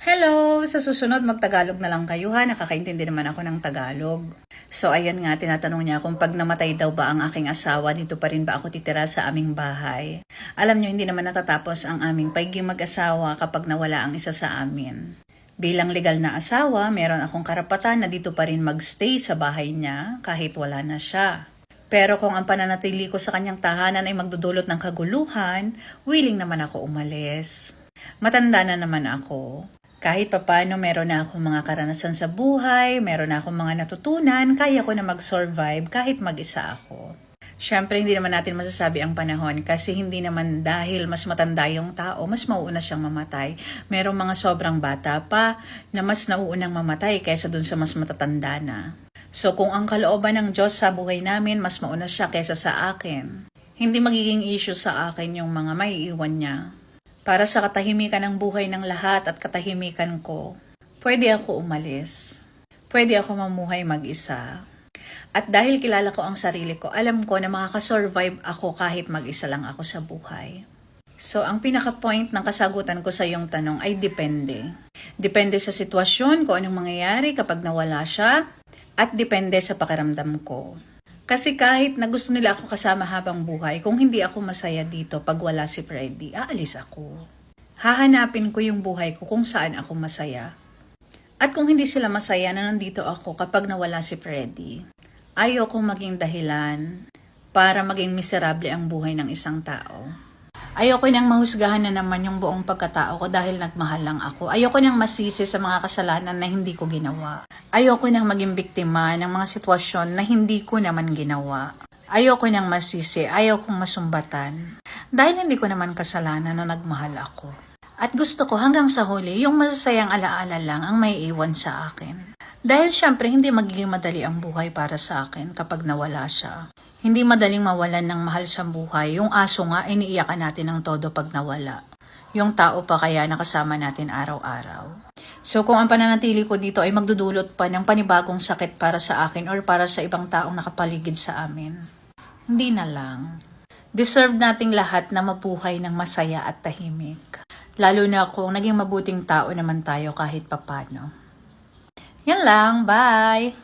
Hello! Sa susunod, magtagalog na lang kayo ha. Nakakaintindi naman ako ng Tagalog. So, ayan nga, tinatanong niya kung pag namatay daw ba ang aking asawa, dito pa rin ba ako titira sa aming bahay. Alam niyo, hindi naman natatapos ang aming paiging mag-asawa kapag nawala ang isa sa amin. Bilang legal na asawa, meron akong karapatan na dito pa rin magstay sa bahay niya kahit wala na siya. Pero kung ang pananatili ko sa kanyang tahanan ay magdudulot ng kaguluhan, willing naman ako umalis. Matanda na naman ako. Kahit papano meron na akong mga karanasan sa buhay, meron na akong mga natutunan, kaya ko na mag-survive kahit mag-isa ako. Siyempre, hindi naman natin masasabi ang panahon kasi hindi naman dahil mas matanda yung tao, mas mauuna siyang mamatay. Merong mga sobrang bata pa na mas nauunang mamatay kaysa dun sa mas matatanda na. So kung ang kalooban ng Diyos sa buhay namin, mas mauna siya kaysa sa akin. Hindi magiging issue sa akin yung mga maiiwan niya. Para sa katahimikan ng buhay ng lahat at katahimikan ko, pwede ako umalis. Pwede ako mamuhay mag-isa. At dahil kilala ko ang sarili ko, alam ko na makakasurvive ako kahit mag-isa lang ako sa buhay. So, ang pinaka-point ng kasagutan ko sa iyong tanong ay depende. Depende sa sitwasyon, kung anong mangyayari kapag nawala siya, at depende sa pakiramdam ko. Kasi kahit na gusto nila ako kasama habang buhay, kung hindi ako masaya dito pag wala si Freddy, aalis ako. Hahanapin ko yung buhay ko kung saan ako masaya. At kung hindi sila masaya na nandito ako kapag nawala si Freddy, ayokong maging dahilan para maging miserable ang buhay ng isang tao. Ayoko nang mahusgahan na naman yung buong pagkatao ko dahil nagmahal lang ako. Ayoko nang masisi sa mga kasalanan na hindi ko ginawa. Ayoko nang maging biktima ng mga sitwasyon na hindi ko naman ginawa. Ayoko nang masisi, ayokong masumbatan. Dahil hindi ko naman kasalanan na nagmahal ako. At gusto ko hanggang sa huli, yung masasayang alaala lang ang may iwan sa akin. Dahil syempre hindi magiging madali ang buhay para sa akin kapag nawala siya. Hindi madaling mawalan ng mahal sa buhay. Yung aso nga, iniiyakan natin ng todo pag nawala. Yung tao pa kaya nakasama natin araw-araw. So kung ang pananatili ko dito ay magdudulot pa ng panibagong sakit para sa akin or para sa ibang taong nakapaligid sa amin, hindi na lang. Deserve nating lahat na mabuhay ng masaya at tahimik. Lalo na kung naging mabuting tao naman tayo kahit papano. Yan lang, bye!